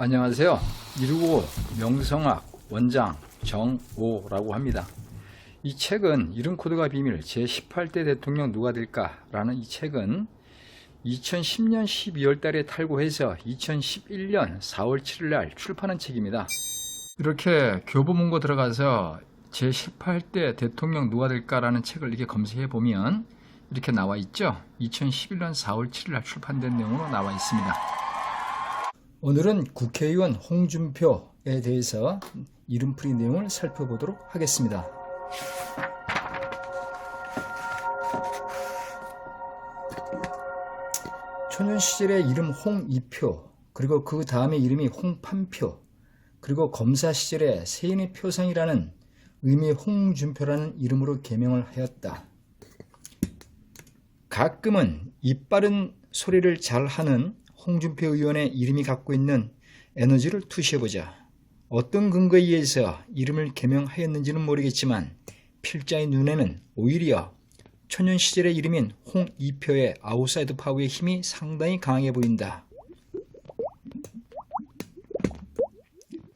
안녕하세요. 165 명성학 원장 정오라고 합니다. 이 책은 이름 코드가 비밀 제18대 대통령 누가 될까라는 이 책은 2010년 12월 달에 탈고해서 2011년 4월 7일 날 출판한 책입니다. 이렇게 교보문고 들어가서 제18대 대통령 누가 될까라는 책을 이렇게 검색해 보면 이렇게 나와 있죠. 2011년 4월 7일 날 출판된 내용으로 나와 있습니다. 오늘은 국회의원 홍준표에 대해서 이름풀이 내용을 살펴보도록 하겠습니다. 초년 시절에 이름 홍이표, 그리고 그 다음에 이름이 홍판표, 그리고 검사 시절에 세인의 표상이라는 의미 홍준표라는 이름으로 개명을 하였다. 가끔은 이빠른 소리를 잘 하는 홍준표 의원의 이름이 갖고 있는 에너지를 투시해보자. 어떤 근거에 의해서 이름을 개명하였는지는 모르겠지만 필자의 눈에는 오히려 초년 시절의 이름인 홍이표의 아웃사이드 파워의 힘이 상당히 강해 보인다.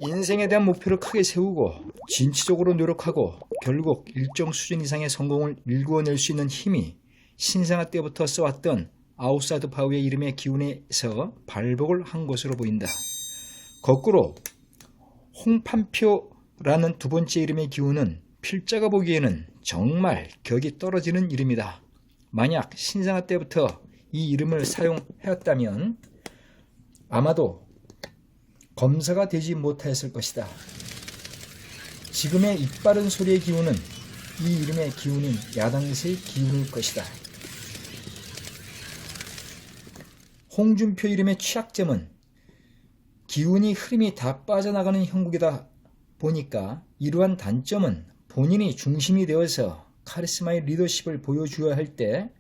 인생에 대한 목표를 크게 세우고 진취적으로 노력하고 결국 일정 수준 이상의 성공을 일구어낼 수 있는 힘이 신생아 때부터 써왔던 아웃사이드 파워의 이름의 기운에서 발복을 한 것으로 보인다. 거꾸로 홍판표라는 두 번째 이름의 기운은 필자가 보기에는 정말 격이 떨어지는 이름이다. 만약 신생아 때부터 이 이름을 사용하였다면 아마도 검사가 되지 못하였을 것이다. 지금의 이빠른 소리의 기운은 이 이름의 기운인 야당세의 기운일 것이다. 홍준표 이름의 취약점은 기운이 흐름이 다 빠져나가는 형국이다 보니까 이러한 단점은 본인이 중심이 되어서 카리스마의 리더십을 보여주어야 할 때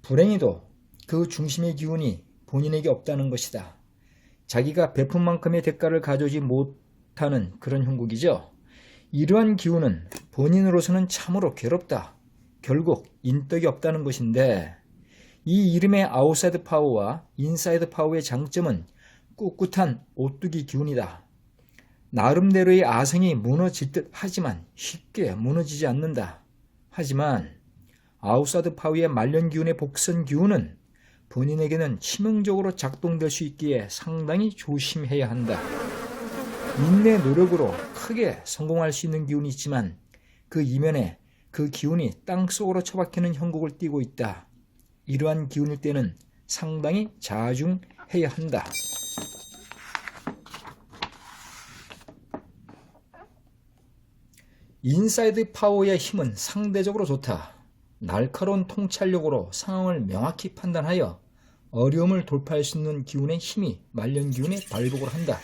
불행히도 그 중심의 기운이 본인에게 없다는 것이다. 자기가 베푼 만큼의 대가를 가져오지 못하는 그런 형국이죠. 이러한 기운은 본인으로서는 참으로 괴롭다. 결국 인덕이 없다는 것인데 이 이름의 아웃사이드 파워와 인사이드 파워의 장점은 꿋꿋한 오뚜기 기운이다. 나름대로의 아성이 무너질 듯 하지만 쉽게 무너지지 않는다. 하지만 아웃사이드 파워의 말년 기운의 복선 기운은 본인에게는 치명적으로 작동될 수 있기에 상당히 조심해야 한다. 인내 노력으로 크게 성공할 수 있는 기운이 있지만 그 이면에 그 기운이 땅속으로 처박히는 형국을 띠고 있다. 이러한 기운일 때는 상당히 자중해야 한다. 인사이드 파워의 힘은 상대적으로 좋다. 날카로운 통찰력으로 상황을 명확히 판단하여 어려움을 돌파할 수 있는 기운의 힘이 말년 기운에 발복을 한다.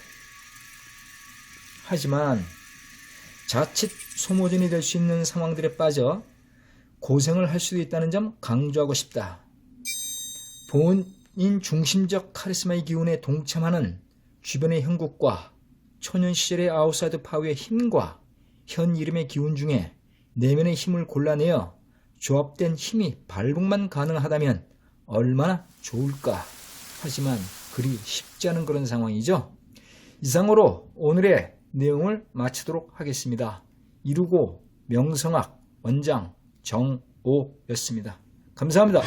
하지만 자칫 소모전이 될 수 있는 상황들에 빠져 고생을 할 수도 있다는 점 강조하고 싶다. 본인 중심적 카리스마의 기운에 동참하는 주변의 형국과 초년 시절의 아웃사이드 파워의 힘과 현 이름의 기운 중에 내면의 힘을 골라내어 조합된 힘이 발복만 가능하다면 얼마나 좋을까. 하지만 그리 쉽지 않은 그런 상황이죠. 이상으로 오늘의 내용을 마치도록 하겠습니다. 이루고 명성학 원장 정오였습니다. 감사합니다.